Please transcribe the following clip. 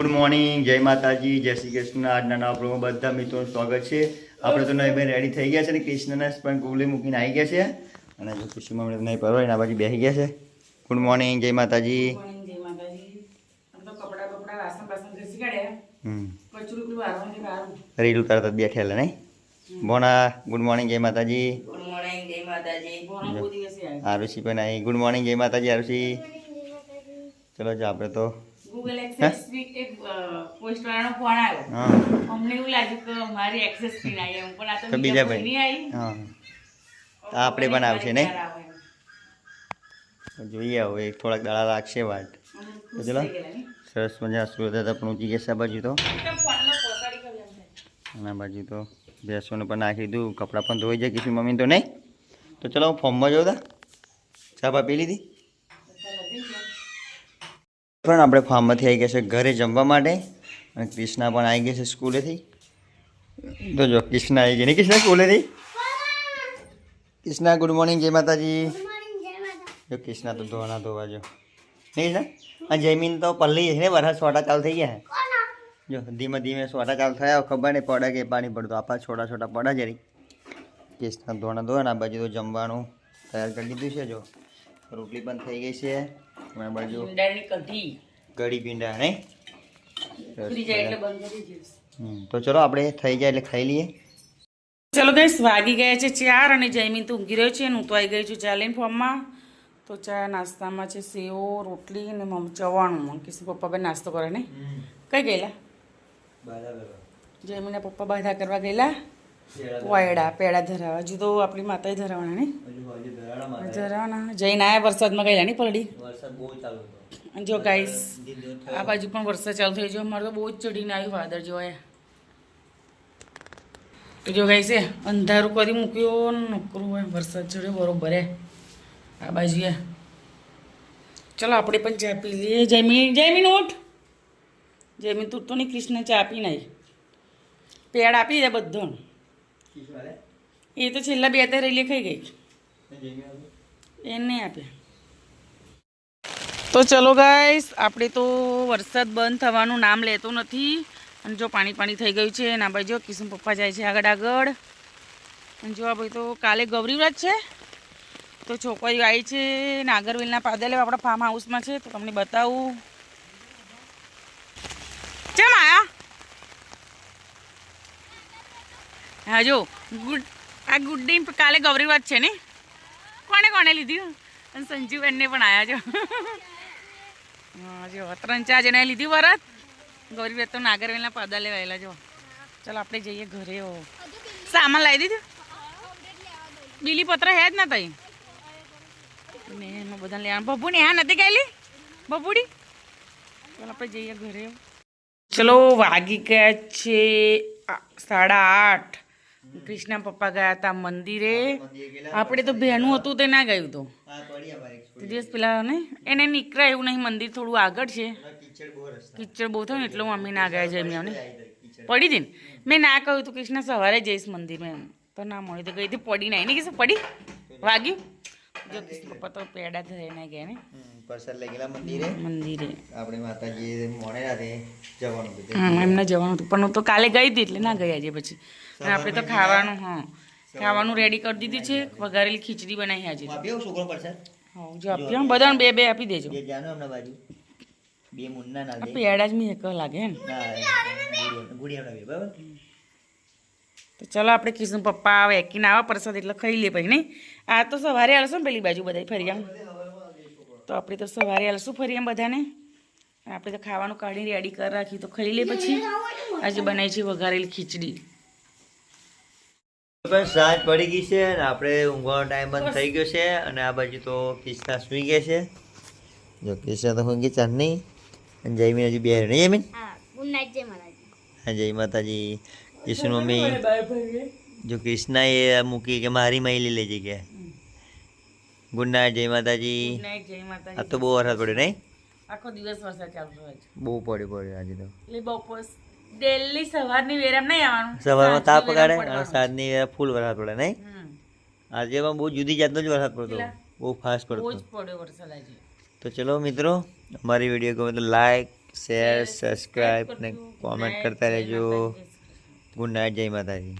Good morning જય માતાજી જય શ્રી કૃષ્ણ. આજના નવા પ્રોગ્રામ બધા મિત્રોનું સ્વાગત છે. આપણે તો નહીં ભાઈ રેડી થઈ ગયા છે ને કૃષ્ણના પણ કુલી મૂકીને આવી ગયા છે. અને જો કૃષ્ણમાં આપણે નહીં પરવાય એના બાજુ બેસી ગયા છે. ગુડ મોર્નિંગ જય માતાજી. રીલ ઉતારતા બેઠેલા નહીં? બોના ગુડ મોર્નિંગ જય માતાજી. ગુડ મોર્નિંગ જય માતાજી. ભણો બહુ દિવસે આવ્યો આરુષિ પણ આવી. ગુડ મોર્નિંગ જય માતાજી આરુષિ. ચલો જો આપણે તો ગૂગલ એક્સેસ વીક એક પોસ્ટ વાળાનો ફોન આવ્યો. હા. અમને એવું લાગ્યું કે મારી એક્સેસ સ્ક્રીન આવી એમ પણ આ તો બીજા ભાઈ. ની આવી હા. તો આપણે પણ આવશે નહીં? આવે. જોઈએ હવે થોડાક દાડા લાગશે અમે ચલો? સરસ મજા સુરત હતા પણ ઊંચી ગયા બાજુ તો. એકદમ ફોનમાં પહોંચાડી કરી એમ થાય. અને આ બાજુ તો ભેંસોને પણ નાખી દીધું કપડાં પણ ધોઈ જાય કીધું મમ્મી તો નહીં? તો ચલો હું ફોર્મમાં જોઉં તા. ચા પા પી લીધી. પણ આપણે ફાર્મમાંથી આવી ગયા છે ઘરે જમવા માટે. અને કૃષ્ણા પણ આવી ગયા છે સ્કૂલેથી. તો જો કૃષ્ણા આવી ગઈ નહીં કૃષ્ણ સ્કૂલેથી? કૃષ્ણા ગુડ મોર્નિંગ, જય માતાજી. જો કૃષ્ણ તો ધોવાના ધોવા જો. નહીં કૃષ્ણા આ જયમીન તો પલ્લી છે ને, વરસાદ સોટા ચાલુ થઈ ગયા જો, ધીમે ધીમે સોટા ચાલુ થયા, ખબર નહીં પડે કે પાણી પડતું. આપણા છોટા છોટા પડે જરી ક્રિષ્ના ધોવાના ધોવાના બાજુ તો જમવાનું તૈયાર કરી દીધું છે, જો. રોટલી પણ થઈ ગઈ છે. આ બાજુ. ઈંડાની કઢી. કઢી પીંડા નહીં? ફ્રી જાય એટલે બંધ કરી દઈશ. તો ચલો આપણે થઈ જાય એટલે ખાઈ લઈએ. ચલો ગઈશ વાગી ગયા છે ચાર અને જયમીન તો ઊંઘી રહ્યો છે અને હું તો આવી ગઈ છું ચાલીને ફોર્મમાં. તો ચા નાસ્તામાં છે સેવો રોટલી અને મમ ચવાણું. કિશન પપ્પા ભાઈ નાસ્તો કરે ને? કઈ ગયેલા? જયમીના પપ્પા બાધા કરવા ગયેલા? વાયડા પેડા ધરાવા હજુ તો આપણી માતા ધરાવાના ને? ધરાવાના જઈને આયા વરસાદમાં ગયેલા નહીં પલડી? જો ગાઈસ આ બાજુ પણ વરસાદ ચાલુ થઈ ગયો અમારે તો બહુ જ ચડીને આવ્યું વાદળ જોવાય તો જો ગાઈસ એ અંધારું કરી મૂક્યો નકરું હોય વરસાદ ચડ્યો બરોબર હે. આ બાજુ એ ચલો આપણે પણ ચા પી લઈએ. જયમી જયમીન ઉઠ. જયમીન તું તો નહીં કૃષ્ણ ચા પી નહીં પેડ આપી દે બધો એ તો છેલ્લા બે ત્રણ રેલી ખાઈ ગઈ એને નહીં આપ્યા તો ચલો ગાઈસ આપણે તો વરસાદ બંધ થવાનું નામ લેતો નથી. અને જો પાણી પાણી થઈ ગયું છે ના ભાઈ જો કિશન પપ્પા જાય છે આગળ આગળ અને જો આ ભાઈ તો કાલે ગૌરીવ્રત છે. તો છોકરીઓ આવી છે નાગરવેલના પાદલે આપણા ફાર્મ હાઉસમાં છે તો તમને બતાવું કેમ આયા હા, જો, ગુડ આ ગુડ ડે કાલે ગૌરી છે ને? કોને કોને લીધી? અને સંજુબેનને પણ આવ્યા છો હા, જો, ત્રણ ચાર જણાએ લીધી વરત. ગૌરીબેન તો નાગરવેલના પાદા લેવાયેલા જો. ચાલો, આપણે જઈએ ઘરે, હો. સામાન લાવી દીધું? બીલી પત્ર હે જ ને તઈ? ને, એમાં બધા લેવાનું બબુને હા નથી ગયેલી? બબુડી? ચાલો, આપણે જઈએ ઘરે. ચલો, વાગી ગયા છે સાડા આઠ. કૃષ્ણા પપ્પા ગયા હતા મંદિરે. આપણે તો બહેનું હતું તે ના ગયું તો. તે દિવસ પેલા ને એને નીકળ્યા એવું નહીં મંદિર થોડું આગળ છે. કિચડ બહુ થયું ને એટલે મમ્મી ના ગયા છે એમને પડી હતી ને? મેં ના કહ્યું તું કૃષ્ણ સવારે જઈશ મંદિરમાં એમ. તો ના મળ્યું તો ગઈ હતી પડી નહીં. ને કીધું પડી? વાગ્યું? જો પપ્પા તો પેડા ધરે ના? પ્રસાદ લઈ ગયેલા મંદિરે. મંદિરે. આપણે માતાજી મોડે રાતે જવાનું એમને જવાનું હતું પણ હું તો કાલે ગઈ હતી એટલે ના ગયા આજે પછી. અને આપણે તો ખાવાનું હા. ખાવાનું રેડી કરી દીધું છે વઘારેલી ખીચડી બનાવી આજે બધા આપ્યો છોકરો પ્રસાદ? હા જો આપ્યો બધાને બે બે આપી દેજો. બે જાનો હમણાં બાજુ. બે મુન્ના ના દે પેડા જ મેં એક લાગે ને. ગુડિયા બે બરાબર? તો ચલો આપણે કૃષ્ણ પપ્પા વેકીને આવા પ્રસાદ એટલે ખાઈ લે પછી નહીં? આ તો સવારે આલશું ને પેલી બાજુ બધા ફરી આમ. તો આપણે તો સવારે આલશું ફરી આમ બધાને. આપણે તો ખાવાનું કાઢી રેડી કરી રાખી તો ખાઈ લે પછી. આજે બનાવી છે વઘારેલી ખીચડી. સાંજ પડી ગઈ છે અને આપણે ઊંઘવાનો ટાઈમ બંધ થઈ ગયો છે અને આ બાજુ તો કિસ્તા સુઈ ગયા છે. જો કિસ્તા તો ઊંઘી ચાંદ નહીં. અને જયમીન હજુ બે નહીં જયમીન હા જય માતાજી. કૃષ્ણ મમ્મી જો કૃષ્ણાએ મૂકી કે મારી મહિલી લેજે કે. ગુડ નાઇટ જય માતાજી. આ તો બહુ વરસાદ પડ્યો નહીં? આખો દિવસ વરસાદ ચાલતો બહુ પડ્યો પડ્યો આજે તો. એટલે બપોર ડેલી સવારની વેરામ નહીં આવવાનું. સવારમાં તાપ પગાડે અને સાંજની વેળા ફૂલ વરસાદ પડે નહીં? આજે પણ બહુ જુદી જાતનો જ વરસાદ પડતો. બહુ ફાસ્ટ બહુ પડતો જ પડ્યો વરસાદ આજે. તો ચલો મિત્રો અમારી વીડિયો ગમે તો લાઈક શેર સબસ્ક્રાઈબ ને કોમેન્ટ કરતા રહેજો. ગુડ નાઇટ જય માતાજી.